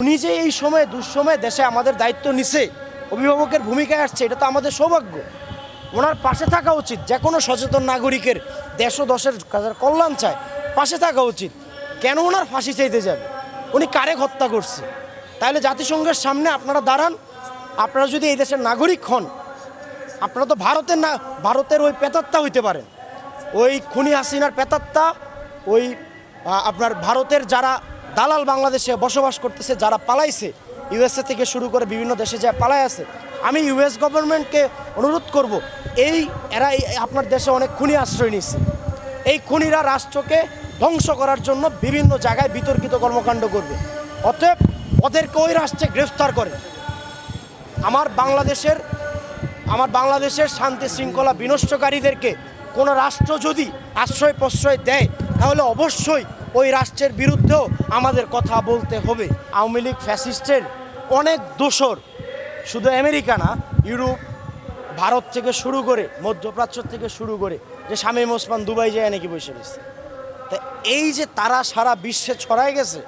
উনি যে এই সময়ে দুঃসময়ে দেশে আমাদের দায়িত্ব নিছে, অভিভাবকের ভূমিকায় আসছে, এটা তো আমাদের সৌভাগ্য। ওনার পাশে থাকা উচিত, যে কোনো সচেতন নাগরিকের দেশ ও দশের কল্যাণ চায়, পাশে থাকা উচিত। কেন ওনার ফাঁসি চাইতে যাবে? উনি কারে হত্যা করছে? তাহলে জাতিসংঘের সামনে আপনারা দাঁড়ান। আপনারা যদি এই দেশের নাগরিক হন, আপনারা তো ভারতের না, ভারতের ওই পেতাত্তা হইতে পারেন। ওই খুনি হাসিনার পেতাত্তা, ওই আপনার ভারতের যারা দালাল বাংলাদেশে বসবাস করতেছে, যারা পালাইছে, ইউএসএ থেকে শুরু করে বিভিন্ন দেশে যা পালাই আছে, আমি ইউএস গভর্নমেন্টকে অনুরোধ করব, এই এরা আপনার দেশে অনেক খুনি আশ্রয় নিচ্ছে এই খুনিরা রাষ্ট্রকে ধ্বংস করার জন্য বিভিন্ন জায়গায় বিতর্কিত কর্মকাণ্ড করবে। অতএব ওদেরকে ওই রাষ্ট্রে গ্রেফতার করে? আমার বাংলাদেশের আমার বাংলাদেশের শান্তি শৃঙ্খলা বিনষ্টকারীদেরকে কোনো রাষ্ট্র যদি আশ্রয় প্রশ্রয় দেয়, তাহলে অবশ্যই ওই রাষ্ট্রের বিরুদ্ধেও আমাদের কথা বলতে হবে। আওয়ামী লীগ ফ্যাসিস্টের অনেক দোসর শুধু আমেরিকা না, ইউরোপ, ভারত থেকে শুরু করে, মধ্যপ্রাচ্য থেকে শুরু করে, যে শামীম ওসমান দুবাই যায় নাকি বসে রয়েছে। তা এই যে তারা সারা বিশ্বে ছড়ায় গেছে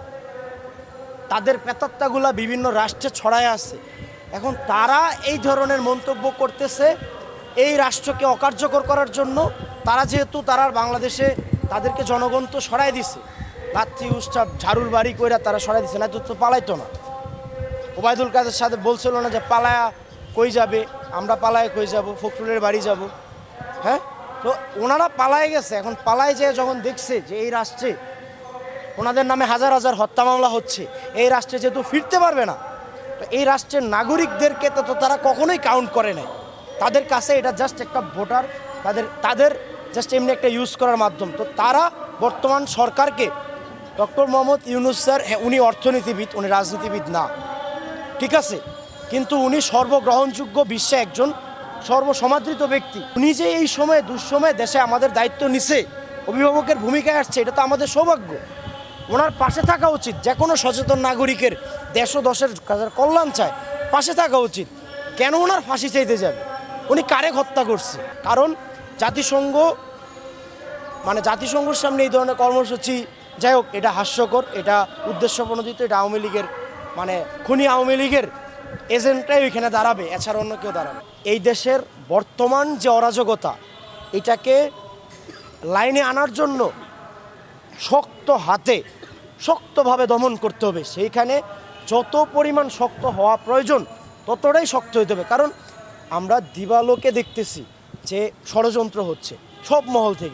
তাদের পেতাত্তাগুলা বিভিন্ন রাষ্ট্রে ছড়ায় আছে। এখন তারা এই ধরনের মন্তব্য করতেছে এই রাষ্ট্রকে অকার্যকর করার জন্য। তারা যেহেতু তারা বাংলাদেশে তাদেরকে জনগণ তো সরাই দিছে। লাত্তি উৎসব ঝাড়ুর বাড়ি কইরা তারা সরাই দিছে না তো পালাইতো না। ওবায়দুল কাদের সাথে বলছিল না যে পালায়া কই যাবে, আমরা পালায় কই যাব, ফখরুলের বাড়ি যাব। হ্যাঁ? তো ওনারা পালায় গেছে। এখন পালায় যেয়ে যখন দেখছে যে এই রাষ্ট্রে ওনাদের নামে হাজার হাজার হত্যা মামলা হচ্ছে। এই রাষ্ট্রে যেহেতু ফিরতে পারবে না, তো এই রাষ্ট্রের নাগরিকদেরকে তো তারা কখনোই কাউন্ট করে নাই। তাদের কাছে এটা জাস্ট একটা ভোটার তাদের তাদের জাস্ট এমনি একটা ইউজ করার মাধ্যম। তো তারা বর্তমান সরকারকে ডক্টর মোহাম্মদ ইউনুস স্যার হ্যাঁ উনি অর্থনীতিবিদ, উনি রাজনীতিবিদ না। ঠিক আছে? কিন্তু উনি সর্বগ্রহণযোগ্য বিশ্বে একজন সর্বসমাদৃত ব্যক্তি। উনি যে এই সময়ে দুঃসময়ে দেশে আমাদের দায়িত্ব নিছে, অভিভাবকের ভূমিকায় আসছে, এটা তো আমাদের সৌভাগ্য। ওনার পাশে থাকা উচিত। যে কোনো সচেতন নাগরিকের দেশ ও দশের কল্যাণ চায়, পাশে থাকা উচিত। কেন ওনার ফাঁসি চাইতে যাবে? উনি কারে হত্যা করছে? কারণ জাতিসংঘ মানে জাতিসংঘের সামনে এই ধরনের কর্মসূচি, যাই হোক, এটা হাস্যকর, এটা উদ্দেশ্য প্রণোদিত এটা আওয়ামী লীগের মানে খুনি আওয়ামী লীগের এজেন্টটাই ওইখানে দাঁড়াবে, এছাড়া অন্য কেউ দাঁড়াবে এই দেশের বর্তমান যে অরাজকতা, এটাকে লাইনে আনার জন্য শক্ত হাতে শক্তভাবে দমন করতে হবে। সেইখানে যত পরিমাণ শক্ত হওয়া প্রয়োজন, ততটাই শক্ত হতে হবে। কারণ আমরা দিবালোকে দেখতেছি যে ষড়যন্ত্র হচ্ছে সব মহল থেকে।